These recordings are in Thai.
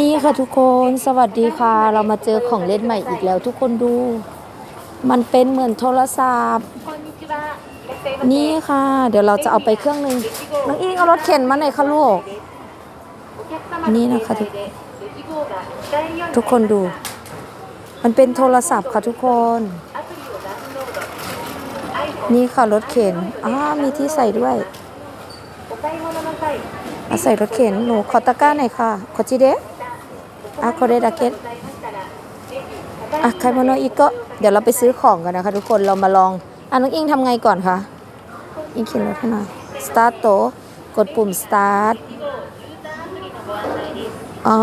นี่ค่ะทุกคนสวัสดีค่ะ เรามาเจอของเล่นใหม่อีกแล้วทุกคนดู มันเป็นเหมือนโทรศัพท์ นี่ค่ะ เดี๋ยวเราจะเอาไปเครื่องหนึ่งน้องอิงเอารถเข็นมาหน่อยค่ะลูกนี่นะคะทุกทุกคนดู มันเป็นโทรศัพท์ค่ะทุกคน นี่ค่ะรถเข็นอ้ามีที่ใส่ด้วยอาใส่รถเข็น หนูขอตะกร้าหน่อยค่ะ ขอจิเดะอะขอเดดาเกตอะใครโมโนอีกก็ เดี๋ยวเราไปซื้อของกันนะคะทุกคน เรามาลอง อะน้องอิงทำไงก่อนคะ อิงเขียนรถให้หน่อย start โต กดปุ่ม start อ๋อ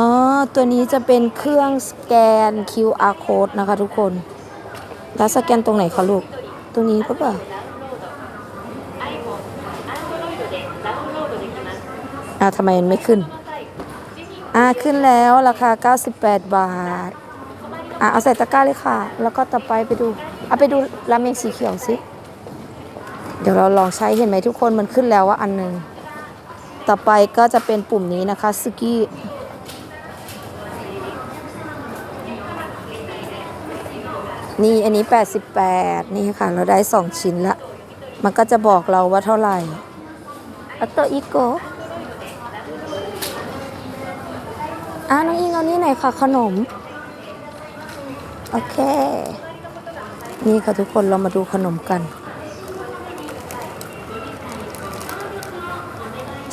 ตัวนี้จะเป็นเครื่องสแกน QR code นะคะทุกคน แล้วสแกนตรงไหนคะลูกตรงนี้ปะเปล่า อ่าทำไมมันไม่ขึ้น อ่าขึ้นแล้วราคา 98 บาท อ่าเอาใส่ตะกร้าเลยค่ะ แล้วก็ต่อไปไปดูเอาไปดูราเมงสีเขียวสิ เดี๋ยวเราลองใช้เห็นไหมทุกคนมันขึ้นแล้วว่าอันหนึ่งต่อไปก็จะเป็นปุ่มนี้นะคะสกี้นี่อันนี้ 88 นี่ค่ะ เราได้ 2 ชิ้นละ มันก็จะบอกเราว่าเท่าไหร่อัตโตอีโก อะน้องอิงเอานี่หน่อยค่ะ ขนม โอเค นี่ค่ะทุกคนเรามาดูขนมกัน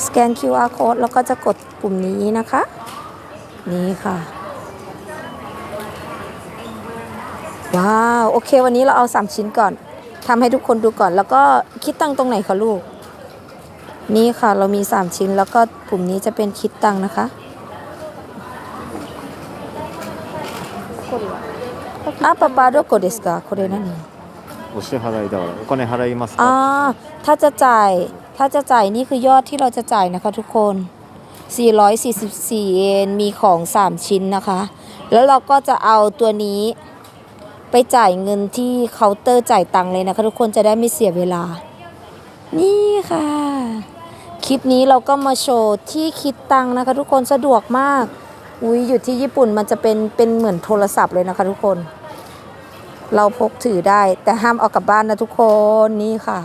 สแกน QR code แล้วก็จะกดปุ่มนี้นะคะ นี่ค่ะ ว้าว โอเค วันนี้เราเอา 3 ชิ้นก่อนทำให้ทุกคนดูก่อน แล้วก็คิดตังตรงไหนคะลูก นี่ค่ะเรามี 3 ชิ้นแล้วก็ปุ่มนี้จะเป็นคิดตังนะคะ อ่ะปาปาโดโกเดสกาโคเรนั่นเอง お支払いだからお金払います อ่า か ถ้าจะจ่าย ถ้าจะจ่ายนี่คือยอดที่เราจะจ่ายนะคะทุกคน 444 เยน มีของ 3 ชิ้นนะคะ แล้วเราก็จะเอาตัวนี้ ไปจ่ายเงินที่เคาน์เตอร์จ่ายตังค์เลยนะคะ ทุกคนจะได้ไม่เสียเวลา นี่ค่ะ คลิปนี้เราก็มาโชว์ที่คิดตังค์นะคะ ทุกคนสะดวกมาก อุ้ยอยู่ที่ญี่ปุ่นมันจะเป็นเป็นเหมือนโทรศัพท์เลยนะคะทุกคน เราพกถือได้ แต่ห้ามเอากลับบ้านนะทุกคนนี่ค่ะ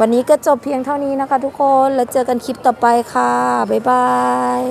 วันนี้ก็จบเพียงเท่านี้นะคะทุกคนแล้วเจอกันคลิปต่อไปค่ะ บ๊ายบาย